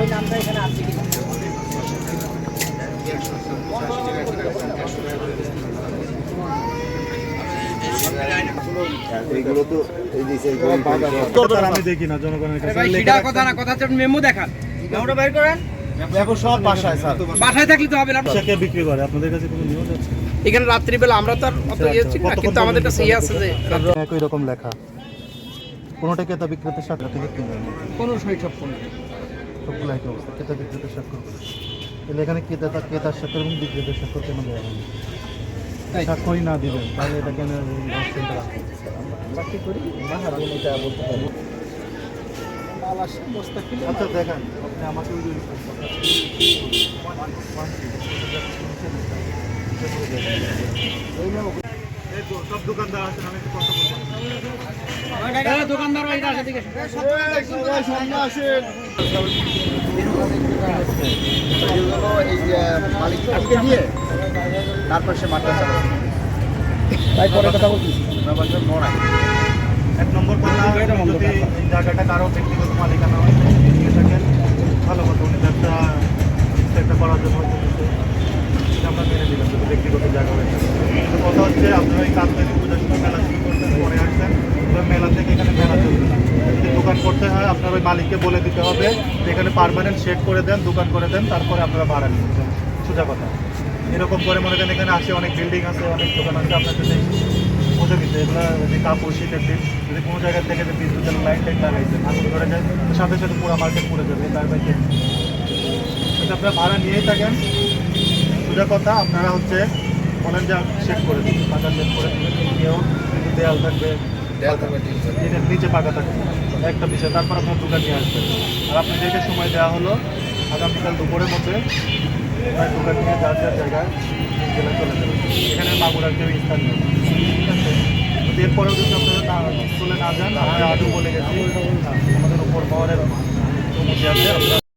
ওই নামটা এখানে আছে কিনা এইগুলো তো এই যে আমি দেখি না জনগণের কাছে। ভাই কথা না কথা হচ্ছে আপনি মেমো দেখান। মেমোটা বের করেন। দেখো সব বাসায় স্যার। বাসায় থাকলে তো হবে না। কে বিক্রি করে? আপনাদের কাছে কোনো নিউজ আছে? এখানে রাত্রিবেলা আমরা তো আর অত ইয়ে কিন্তু আমাদের কাছে ইয়ে আছে যে একই রকম লেখা। কোনোটা ক্রেতা বিক্রেতার সাথে থেকে কিনে আনে। কোনো। ফোন সবগুলো একই অবস্থা ক্রেতা বিক্রেতার স্বাক্ষর করে তাহলে এখানে ক্রেতা ক্রেতার স্বাক্ষর এবং বিক্রেতার স্বাক্ষর কেন দেওয়া তাই। স্বাক্ষরই না দিবেন তাহলে এটা কেন আমরা কি করি এটা বলতে পারব। আচ্ছা দেখেন। আপনি আমাকে সব দোকানদার আছেন আমি কথা বলব। দোকানদার ভাই আসে দিকে দিয়ে তারপর সে মাঠটা তাই পরে কথা ব্যবসা এক নম্বর কথা যদি এই জায়গাটা কারও ব্যক্তিগত মালিকানা হয় নিয়ে থাকেন। ভালো কথা উনি ব্যবসা একটা করার জন্য আমরা মেনে নিলাম যদি ব্যক্তিগত জায়গা হয়ে কথা হচ্ছে আপনারা এই কাজটাকে পূজার সময় মেলা শুরু করছেন পরে আসছেন মেলা থেকে এখানে মেলা চলবে। যদি দোকান করতে হয়, আপনার ওই মালিককে বলে দিতে হবে যে এখানে পারমানেন্ট শেড করে দেন, দোকান করে দেন, তারপরে আপনারা ভাড়া নিয়ে যান সোজা কথা। এরকম করে মনে করেন এখানে আসে অনেক বিল্ডিং আছে, অনেক দোকান আছে, আপনার যদি বুঝে দিতে। এগুলো যে কাপড়, শীতের দিন, যদি কোনো জায়গা থেকে যে বিদ্যুতের লাইন টাইন লাগাইছেন আগুন ধরে যায় সাথে সাথে পুরো মার্কেট পুড়ে যাবে, তার এটা আপনারা ভাড়া নিয়েই থাকেন। সোজা কথা, আপনারা হচ্ছে বলেন যে সেট করে দিন পাকা সেট করে দিবেন নিয়েও কিন্তু দেয়াল থাকবে এটার নিচে পাকা থাকবে। একটা বিষয় তারপর আপনার দোকান নিয়ে আসবেন। আর আপনি যেটা সময় দেওয়া হলো আগামীকাল দুপুরের মধ্যে আপনার দোকান নিয়ে যার যার জায়গায় জেলা চলে যাবে এখানে মাগুরার কেউ স্থান নেই। ঠিক আছে এরপরেও যদি আপনারা না স্কুলে না যান আমরা আজও বলে গেছি আমাদের উপর কমিটি আছে